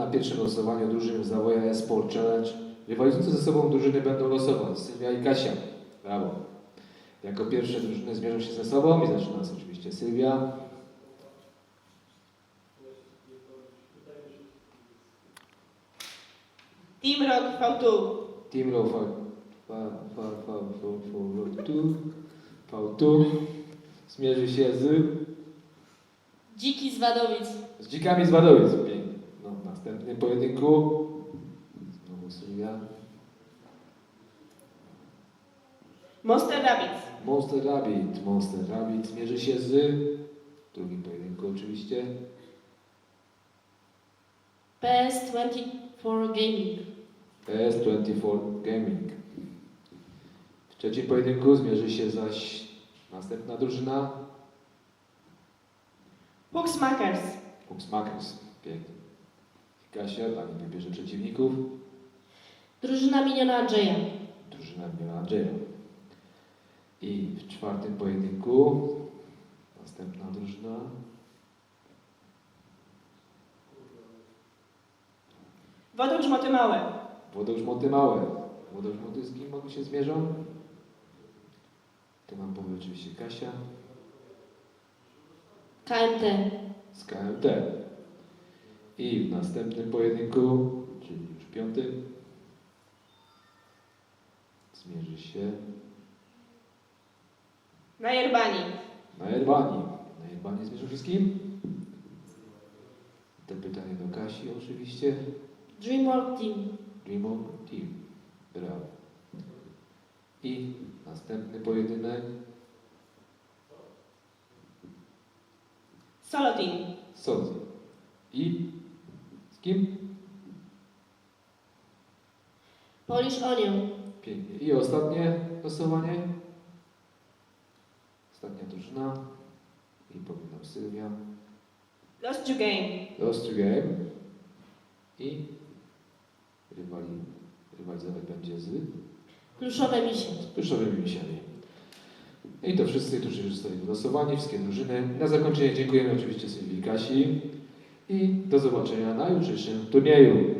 na pierwszym losowaniu drużyny Zawoja Esport Challenge. Rywalizujące ze sobą drużyny będą losować Sylwia i Kasia. Brawo. Jako pierwsze drużyny zmierzą się ze sobą i zaczyna nas oczywiście Sylwia. Team Rock V2. Team Row V, V, V, V, V, V, V, V2 zmierzy się z, Dziki z Wadowic. z dzikami z Wadowic. Następnym pojedynku znowu Sylwia. Monster Rabbits. Monster Rabbit. Monster Rabbit zmierzy się z w drugim pojedynku oczywiście. PS24 Gaming. PS24 Gaming. W trzecim pojedynku zmierzy się zaś następna drużyna Hooksmakers. Huxmakers. Pięknie. Kasia, pani wybierze przeciwników. Drużyna miniona Andrzeja. Drużyna miała Andrzeja. I w czwartym pojedynku następna drużyna Wodogrzmoty Małe. Wodogrzmoty Małe. Wodogrzmoty z kim mogą się zmierzą? To nam powie oczywiście Kasia KMT. z KMT. I w następnym pojedynku, czyli już piątym, zmierzy się Na Jerbani. na Erbanii. Na Erbanii zmierzą się z kim? To pytanie do Kasi oczywiście. DreamWorld Team. Dreamwork Team. Brawo. I następny pojedynek Solo Team. Sodzy. I z kim? Polish Onion. Pięknie. I ostatnie losowanie. Ostatnia drużyna. I powiem nam Sylwia. Lost You Game. Lost to Game. I rywali, rywalizować będzie z Pluszowe misie. z pluszowymi misiami. I to wszyscy, którzy już zostali wylosowani, wszystkie drużyny. Na zakończenie dziękujemy oczywiście Sylwii i Kasi i do zobaczenia na jutrzejszym turnieju.